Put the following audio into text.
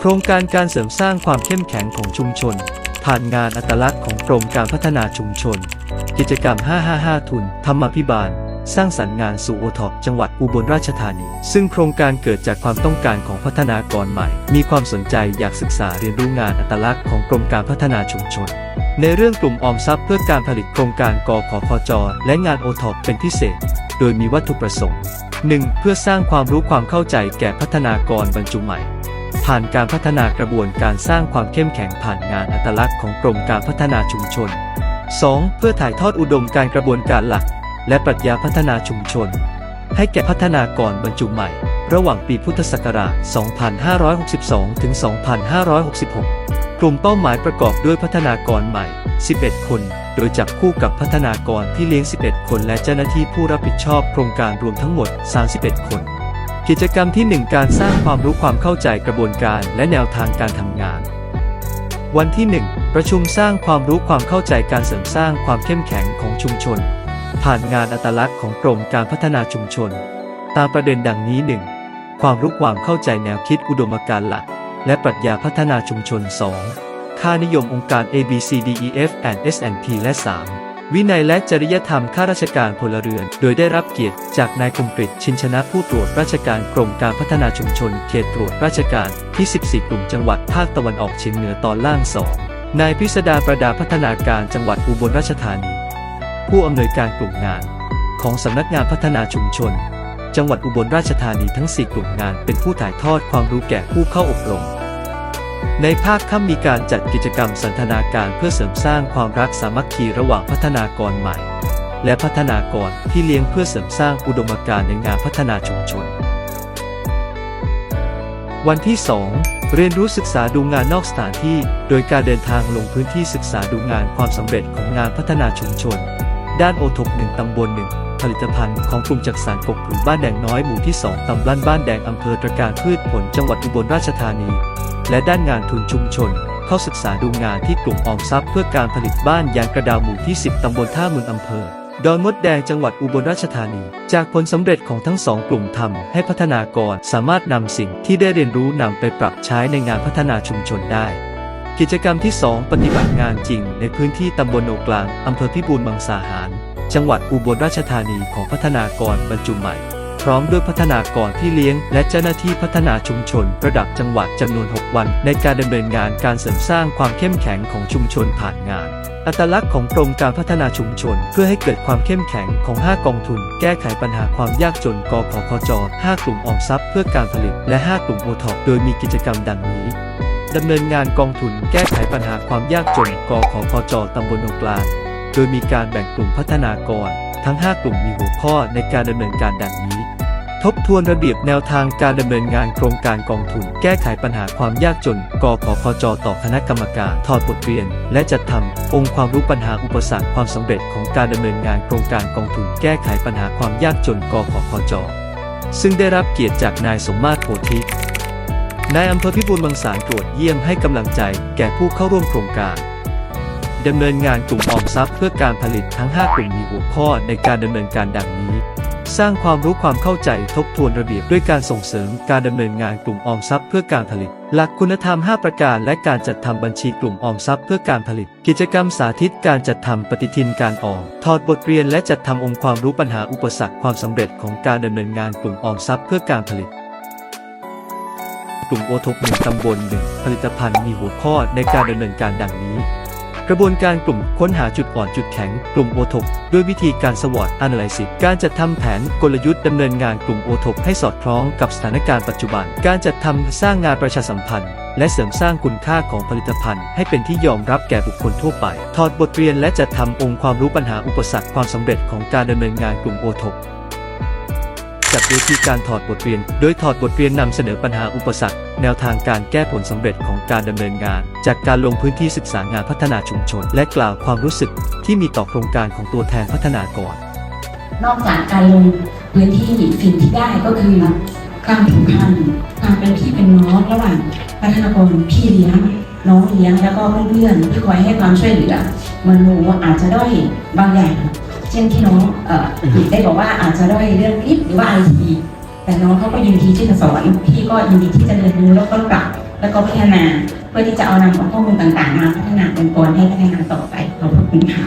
โครงการการเสริมสร้างความเข้มแข็งของชุมชน ผ่านงานอัตลักษณ์ของกรมการพัฒนาชุมชน กิจกรรม 555 ทุน ธรรมพิบาล สร้างสรรค์งานสู่โอท็อปจังหวัดอุบลราชธานี ซึ่งโครงการเกิดจากความต้องการของพัฒนากรใหม่ มีความสนใจอยากศึกษาเรียนรู้งานอัตลักษณ์ของกรมการพัฒนาชุมชน ในเรื่องกลุ่มออมทรัพย์เพื่อการผลิตโครงการกขคจและงานโอท็อปเป็นพิเศษ โดยมีวัตถุประสงค์ 1. เพื่อสร้างความรู้ความเข้าใจแก่พัฒนากรบรรจุใหม่ ผ่านการพัฒนากระบวนการสร้างความเข้มแข็งผ่านงานอัตลักษณ์ของกรมการพัฒนาชุมชน 2. เพื่อถ่ายทอดอุดมการกระบวนการหลัก และปรัชญาพัฒนาชุมชน ให้แก่พัฒนากรบรรจุใหม่ ระหว่างปีพุทธศักราช 2562 ถึง 2566 กลุ่มเป้าหมายประกอบด้วยพัฒนากรใหม่ 11 คน โดยจับคู่กับพัฒนากรที่เลี้ยง 11 คน และเจ้าหน้าที่ผู้รับผิดชอบโครงการรวมทั้งหมด 31 คน กิจกรรมที่ 1 การสร้างความรู้ความเข้าใจกระบวนการและแนวทางการทำงาน วันที่ 1 ประชุมสร้างความรู้ความเข้าใจการเสริมสร้างความเข้มแข็งของชุมชน ผ่านงานอัตลักษณ์ของกรมการพัฒนาชุมชน ตามประเด็นดังนี้ 1. ความรู้ความเข้าใจแนวคิดอุดมการณ์หลัก และปรัชญาพัฒนาชุมชน 2. ค่านิยมองค์การ A B C D E F and S&P และ 3. วินัยและจริยธรรมข้าราชการพลเรือน โดยได้รับเกียรติจากนายคมกริตชินชนะผู้ตรวจราชการกรมการพัฒนาชุมชน เขตตรวจราชการที่ 14 กลุ่มจังหวัดภาคตะวันออกเฉียงเหนือตอนล่าง 2. นายพิสดาประดาพัฒนาการจังหวัดอุบลราชธานี ผู้อำนวยการกลุ่มงาน ของสำนักงานพัฒนาชุมชน จังหวัดอุบลราชธานีทั้ง 4 กลุ่มงานเป็นผู้ถ่ายทอดความรู้แก่ผู้เข้าอบรม ในภาคค่ำมีการจัดกิจกรรมสันทนาการเพื่อเสริมสร้างความรักสามัคคีระหว่างพัฒนากรใหม่ และพัฒนากรที่เลี้ยงเพื่อเสริมสร้างอุดมการณ์ในงานพัฒนาชุมชน วันที่ 2 เรียนรู้ศึกษาดูงานนอกสถานที่ โดยการเดินทางลงพื้นที่ศึกษาดูงานความสำเร็จของงานพัฒนาชุมชน ด้านโอทบหนึ่งตำบลหนึ่งผลิตภัณฑ์ของกลุ่มจักสารกบหรือบ้านแดงน้อยหมู่ที่ 2 ตำบลบ้านแดงอำเภอตระการพืชผลจังหวัดอุบลราชธานี และด้านงานทุนชุมชน เข้าศึกษาดูงานที่กลุ่มออมทรัพย์เพื่อการผลิตบ้านยางกระดาวหมู่ที่ 10 ตำบลท่าเมืองอำเภอดอนมดแดงจังหวัดอุบลราชธานี จากผลสำเร็จของทั้งสองกลุ่มทำให้พัฒนากรสามารถนำสิ่งที่ได้เรียนรู้นำไปปรับใช้ในงานพัฒนาชุมชนได้ กิจกรรมที่ 2 ปฏิบัติงานจริง ในพื้นที่ตำบลโนกลางอำเภอพิบูลมังสาหาร จังหวัดอุบลราชธานีของพัฒนากรบรรจุใหม่ พร้อมด้วยพัฒนากรที่เลี้ยง และเจ้าหน้าที่พัฒนาชุมชน ระดับจังหวัดจำนวน 6 วัน ในการดำเนินงานการเสริมสร้างความเข้มแข็งของชุมชนผ่านงานอัตลักษณ์ของกรมการพัฒนาชุมชน เพื่อให้เกิดความเข้มแข็งของ 5 กองทุน แก้ไขปัญหาความยากจนกขคจ 5 กลุ่มออมทรัพย์เพื่อการผลิต และ 5 กลุ่มโอทอปโดยมีกิจกรรมดังนี้ดำเนินงานกองทุน แก้ไขปัญหาความยากจนกขคจตำบลโนกลาง โดยมีการแบ่งกลุ่มพัฒนากร ทั้ง 5 กลุ่มมีหัวข้อในการดำเนินการดังนี้ ทบทวนระเบียบแนวทางการดำเนินงานโครงการกองทุน แก้ไขปัญหาความยากจน กขคจต่อคณะกรรมการถอดบทเรียน และจัดทำองค์ความรู้ปัญหาอุปสรรคความสำเร็จของการดำเนินงานโครงการกองทุน แก้ไขปัญหาความยากจน กขคจซึ่งได้รับเกียรติจากนายสมมาตรโพธินายอำเภอพิบูลมังสารตรวจเยี่ยมให้กำลังใจแก่ผู้เข้าร่วมโครงการ ดำเนินงานกลุ่มออมทรัพย์เพื่อการผลิตทั้ง 5 กลุ่มมีหัวข้อในการดำเนินการดังนี้ สร้างความรู้ความเข้าใจทบทวนระเบียบด้วยการส่งเสริมการดำเนินงานกลุ่มออมทรัพย์เพื่อการผลิต หลักคุณธรรม 5 ประการ และการจัดทำบัญชีกลุ่มออมทรัพย์เพื่อการผลิต กิจกรรมสาธิตการจัดทำปฏิทินการออมถอดบทเรียนและจัดทำองค์ความรู้ปัญหาอุปสรรคความสำเร็จของการดำเนินงานกลุ่มออมทรัพย์เพื่อการผลิตกลุ่มโอทบหนึ่งตำบลหนึ่งผลิตภัณฑ์มีหัวข้อในการดำเนินการดังนี้ กระบวนการกลุ่มค้นหาจุดอ่อนจุดแข็งกลุ่มโอทบด้วยวิธีการสวอต a น a l y s i s การจัดทำแผนกลยุทธ์ดำเนินงานกลุ่มโอทบให้สอดคล้องกับสถานการณ์ปัจจุบัน การจัดทำสร้างงานประชาสัมพันธ์ และเสริมสร้างคุณค่าของผลิตภัณฑ์ ให้เป็นที่ยอมรับแก่บุคคลทั่วไป ถอดบทเรียนและจัดทำองค์ความรู้ปัญหาอุปสรรคความสำเร็จของการดำเนินงานกลุ่มโอทบ จัดเวทีการถอดบทเรียน โดยถอดบทเรียนนำเสนอปัญหาอุปสรรค แนวทางการแก้ผลสำเร็จของการดำเนินงาน จากการลงพื้นที่ศึกษางานพัฒนาชุมชน และกล่าวความรู้สึกที่มีต่อโครงการของตัวแทนพัฒนากรนอกจากการลงพื้นที่สิ่งที่ได้ก็คือการผูกพันการเป็นพี่เป็นน้องระหว่างพัฒนากรพี่เลี้ยงน้องเลี้ยงแล้วก็เพื่อนๆที่คอยให้ความช่วยเหลือเมันหนูอาจจะด้อยบางอย่าง ช่นที่น้องเอ่อได้บอกว่าอาจจะด้อยเรื่องคลิปหรือว่าไอทีแต่น้องเขาก็ยินดีที่จะสอนพี่ก็ยินดีที่จะเรียนรู้แล้วก็ปรับแล้วก็พัฒนาเพื่อที่จะเอานำเอาข้อมูลต่างๆ มาพัฒนาองค์กรให้พัฒนาต่อไปขอบพระคุณค่ะ